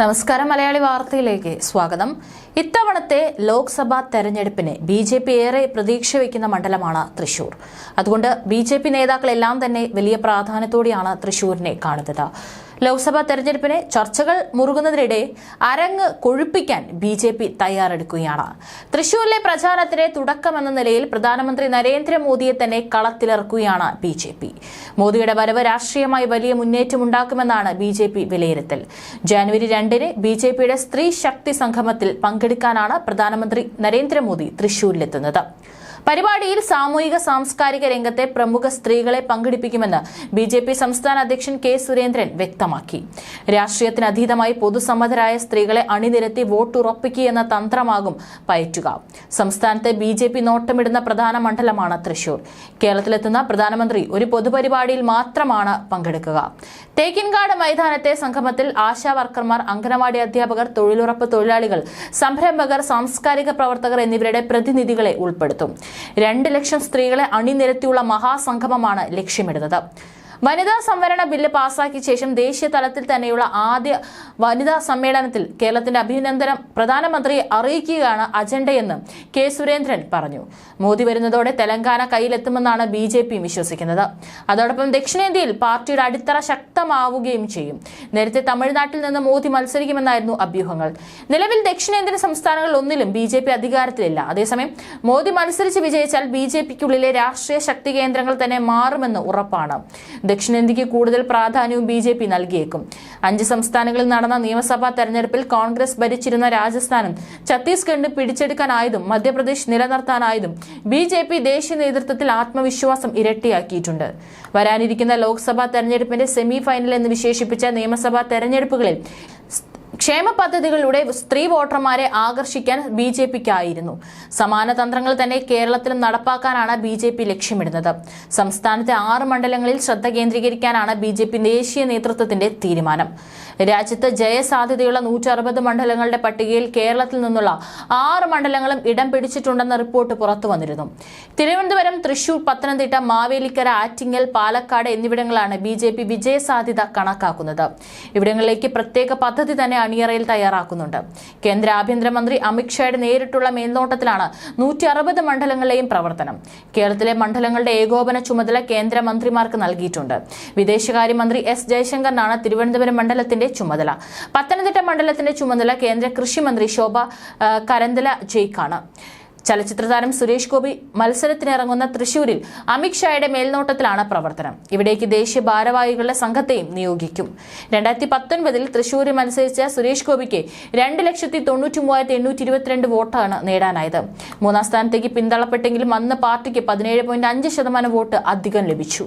നമസ്കാരം മലയാളി വാർത്തയിലേക്ക് സ്വാഗതം. ഇത്തവണത്തെ ലോക്സഭാ തെരഞ്ഞെടുപ്പിന് ബി ജെ പി ഏറെ പ്രതീക്ഷ വയ്ക്കുന്ന മണ്ഡലമാണ് തൃശൂർ. അതുകൊണ്ട് ബി ജെ പി നേതാക്കളെല്ലാം തന്നെ വലിയ പ്രാധാന്യത്തോടെയാണ് തൃശൂരിനെ കാണുന്നത്. ലോക്സഭാ തെരഞ്ഞെടുപ്പിന് ചർച്ചകൾ മുറുകുന്നതിനിടെ അരങ്ങ് കൊഴുപ്പിക്കാൻ ബി ജെ പി തയ്യാറെടുക്കുകയാണ്. തൃശൂരിലെ പ്രചാരണത്തിന് തുടക്കമെന്ന നിലയിൽ പ്രധാനമന്ത്രി നരേന്ദ്രമോദിയെ തന്നെ കളത്തിലിറക്കുകയാണ് ബി ജെ പി. മോദിയുടെ വരവ് രാഷ്ട്രീയമായി വലിയ മുന്നേറ്റമുണ്ടാക്കുമെന്നാണ് ബി ജെ പി വിലയിരുത്തൽ. ജാനുവരി രണ്ടിന് ബി ജെ പിയുടെ സ്ത്രീ ശക്തി സംഗമത്തിൽ പങ്കെടുക്കാനാണ് പ്രധാനമന്ത്രി നരേന്ദ്രമോദി തൃശൂരിലെത്തുന്നത്. പരിപാടിയിൽ സാമൂഹിക സാംസ്കാരിക രംഗത്തെ പ്രമുഖ സ്ത്രീകളെ പങ്കെടുപ്പിക്കുമെന്ന് ബി ജെ പി സംസ്ഥാന അധ്യക്ഷൻ കെ സുരേന്ദ്രൻ വ്യക്തമാക്കി. രാഷ്ട്രീയത്തിന് അതീതമായി പൊതുസമ്മതരായ സ്ത്രീകളെ അണിനിരത്തി വോട്ടുറപ്പിക്കുക എന്ന തന്ത്രമാകും പയറ്റുക. സംസ്ഥാനത്തെ ബി ജെ പി നോട്ടമിടുന്ന പ്രധാന മണ്ഡലമാണ് തൃശൂർ. കേരളത്തിലെത്തുന്ന പ്രധാനമന്ത്രി ഒരു പൊതുപരിപാടിയിൽ മാത്രമാണ് പങ്കെടുക്കുക. തേക്കിൻകാട് മൈതാനത്തെ സംഗമത്തിൽ ആശാ വർക്കർമാർ അംഗനവാടി അധ്യാപകർ തൊഴിലുറപ്പ് തൊഴിലാളികൾ സംരംഭകർ സാംസ്കാരിക പ്രവർത്തകർ എന്നിവരുടെ പ്രതിനിധികളെ ഉൾപ്പെടുത്തും. രണ്ട് ലക്ഷം സ്ത്രീകളെ അണിനിരത്തിയുള്ള മഹാസംഗമമാണ് ലക്ഷ്യമിടുന്നത്. വനിതാ സംവരണ ബില്ല് പാസാക്കിയ ശേഷം ദേശീയ തലത്തിൽ തന്നെയുള്ള ആദ്യ വനിതാ സമ്മേളനത്തിൽ കേരളത്തിന്റെ അഭിനന്ദനം പ്രധാനമന്ത്രിയെ അറിയിക്കുകയാണ് അജണ്ടയെന്ന് കെ സുരേന്ദ്രൻ പറഞ്ഞു. മോദി വരുന്നതോടെ തെലങ്കാന കയ്യിലെത്തുമെന്നാണ് ബി ജെ പിയും വിശ്വസിക്കുന്നത്. അതോടൊപ്പം ദക്ഷിണേന്ത്യയിൽ പാർട്ടിയുടെ അടിത്തറ ശക്തമാവുകയും ചെയ്യും. നേരത്തെ തമിഴ്നാട്ടിൽ നിന്ന് മോദി മത്സരിക്കുമെന്നായിരുന്നു അഭ്യൂഹങ്ങൾ. നിലവിൽ ദക്ഷിണേന്ത്യൻ സംസ്ഥാനങ്ങളിൽ ഒന്നിലും ബി ജെ പി അധികാരത്തിലില്ല. അതേസമയം മോദി മത്സരിച്ച് വിജയിച്ചാൽ ബി ജെ പിക്കുള്ളിലെ രാഷ്ട്രീയ ശക്തി കേന്ദ്രങ്ങൾ തന്നെ മാറുമെന്ന് ഉറപ്പാണ്. ദക്ഷിണേന്ത്യക്ക് കൂടുതൽ പ്രാധാന്യവും ബി ജെ പി നൽകിയേക്കും. അഞ്ച് സംസ്ഥാനങ്ങളിൽ നടന്ന നിയമസഭാ തെരഞ്ഞെടുപ്പിൽ കോൺഗ്രസ് ഭരിച്ചിരുന്ന രാജസ്ഥാനും ഛത്തീസ്ഗഡ് പിടിച്ചെടുക്കാനായതും മധ്യപ്രദേശ് നിലനിർത്താനായതും ബി ജെ പി ദേശീയ നേതൃത്വത്തിൽ ആത്മവിശ്വാസം ഇരട്ടിയാക്കിയിട്ടുണ്ട്. വരാനിരിക്കുന്ന ലോക്സഭാ തെരഞ്ഞെടുപ്പിന്റെ സെമി ഫൈനൽ എന്ന് വിശേഷിപ്പിച്ച നിയമസഭാ തെരഞ്ഞെടുപ്പുകളിൽ ക്ഷേമ പദ്ധതികളിലൂടെ സ്ത്രീ വോട്ടർമാരെ ആകർഷിക്കാൻ ബി ജെ പിക്കായിരുന്നു. സമാന തന്ത്രങ്ങൾ തന്നെ കേരളത്തിലും നടപ്പാക്കാനാണ് ബി ജെ പി ലക്ഷ്യമിടുന്നത്. സംസ്ഥാനത്തെ ആറ് മണ്ഡലങ്ങളിൽ ശ്രദ്ധ കേന്ദ്രീകരിക്കാനാണ് ബി ജെ പി ദേശീയ നേതൃത്വത്തിന്റെ തീരുമാനം. രാജ്യത്ത് ജയസാധ്യതയുള്ള നൂറ്ററുപത് മണ്ഡലങ്ങളുടെ പട്ടികയിൽ കേരളത്തിൽ നിന്നുള്ള ആറ് മണ്ഡലങ്ങളും ഇടം പിടിച്ചിട്ടുണ്ടെന്ന റിപ്പോർട്ട് പുറത്തു വന്നിരുന്നു. തിരുവനന്തപുരം തൃശൂർ പത്തനംതിട്ട മാവേലിക്കര ആറ്റിങ്ങൽ പാലക്കാട് എന്നിവിടങ്ങളാണ് ബി ജെ പി വിജയസാധ്യത കണക്കാക്കുന്നത്. ഇവിടങ്ങളിലേക്ക് പ്രത്യേക പദ്ധതി തന്നെ അണിയറയിൽ തയ്യാറാക്കുന്നുണ്ട്. കേന്ദ്ര ആഭ്യന്തരമന്ത്രി അമിത്ഷായുടെ നേരിട്ടുള്ള മേൽനോട്ടത്തിലാണ് നൂറ്റി അറുപത് മണ്ഡലങ്ങളിലെയും പ്രവർത്തനം. കേരളത്തിലെ മണ്ഡലങ്ങളുടെ ഏകോപന ചുമതല കേന്ദ്രമന്ത്രിമാർക്ക് നൽകിയിട്ടുണ്ട്. വിദേശകാര്യമന്ത്രി എസ് ജയശങ്കറിനാണ് തിരുവനന്തപുരം മണ്ഡലത്തിന്റെ ചുമതല. പത്തനംതിട്ട മണ്ഡലത്തിന്റെ ചുമതല കേന്ദ്ര കൃഷിമന്ത്രി ശോഭ കരന്തല ജയ്ക്കാണ്. ചലച്ചിത്ര താരം സുരേഷ് ഗോപി മത്സരത്തിനിറങ്ങുന്ന തൃശൂരിൽ അമിത്ഷായുടെ മേൽനോട്ടത്തിലാണ് പ്രവർത്തനം. ഇവിടേക്ക് ദേശീയ ഭാരവാഹികളുടെ സംഘത്തെയും നിയോഗിക്കും. രണ്ടായിരത്തി പത്തൊൻപതിൽ തൃശൂരിൽ മത്സരിച്ച സുരേഷ് ഗോപിക്ക് രണ്ട് ലക്ഷത്തി തൊണ്ണൂറ്റി മൂവായിരത്തി എണ്ണൂറ്റി ഇരുപത്തിരണ്ട് വോട്ടാണ് നേടാനായത്. മൂന്നാം സ്ഥാനത്തേക്ക് പിന്തള്ളപ്പെട്ടെങ്കിലും അന്ന് പാർട്ടിക്ക് പതിനേഴ് പോയിന്റ് അഞ്ച് ശതമാനം വോട്ട് അധികം ലഭിച്ചു.